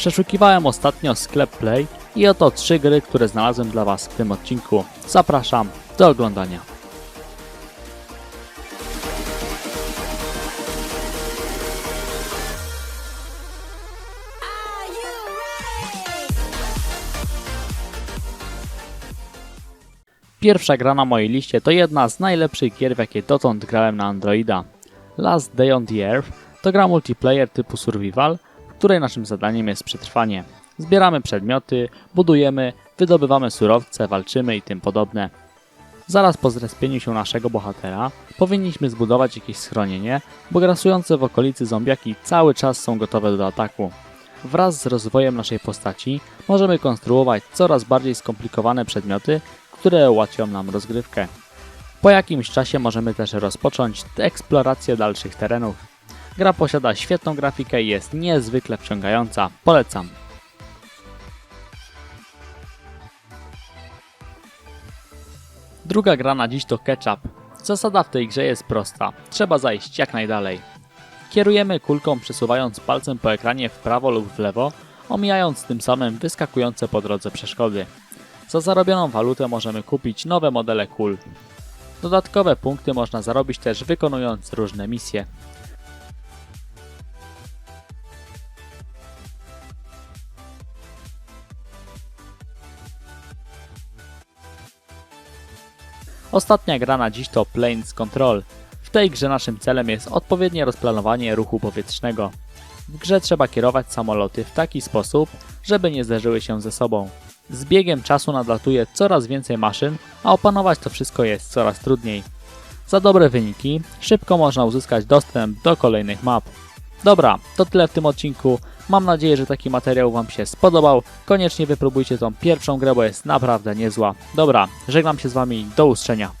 Przeszukiwałem ostatnio sklep Play i oto trzy gry, które znalazłem dla Was w tym odcinku. Zapraszam do oglądania. Pierwsza gra na mojej liście to jedna z najlepszych gier, w jakie dotąd grałem na Androida. Last Day on the Earth to gra multiplayer typu survival, której naszym zadaniem jest przetrwanie. Zbieramy przedmioty, budujemy, wydobywamy surowce, walczymy i tym podobne. Zaraz po zrespieniu się naszego bohatera powinniśmy zbudować jakieś schronienie, bo grasujące w okolicy zombiaki cały czas są gotowe do ataku. Wraz z rozwojem naszej postaci możemy konstruować coraz bardziej skomplikowane przedmioty, które ułatwią nam rozgrywkę. Po jakimś czasie możemy też rozpocząć eksplorację dalszych terenów. Gra posiada świetną grafikę i jest niezwykle wciągająca. Polecam. Druga gra na dziś to Ketchup. Zasada w tej grze jest prosta. Trzeba zajść jak najdalej. Kierujemy kulką przesuwając palcem po ekranie w prawo lub w lewo, omijając tym samym wyskakujące po drodze przeszkody. Za zarobioną walutę możemy kupić nowe modele kul. Dodatkowe punkty można zarobić też wykonując różne misje. Ostatnia gra na dziś to Planes Control. W tej grze naszym celem jest odpowiednie rozplanowanie ruchu powietrznego. W grze trzeba kierować samoloty w taki sposób, żeby nie zderzyły się ze sobą. Z biegiem czasu nadlatuje coraz więcej maszyn, a opanować to wszystko jest coraz trudniej. Za dobre wyniki szybko można uzyskać dostęp do kolejnych map. Dobra, to tyle w tym odcinku. Mam nadzieję, że taki materiał Wam się spodobał. Koniecznie wypróbujcie tą pierwszą grę, bo jest naprawdę niezła. Dobra, żegnam się z Wami, do usłyszenia.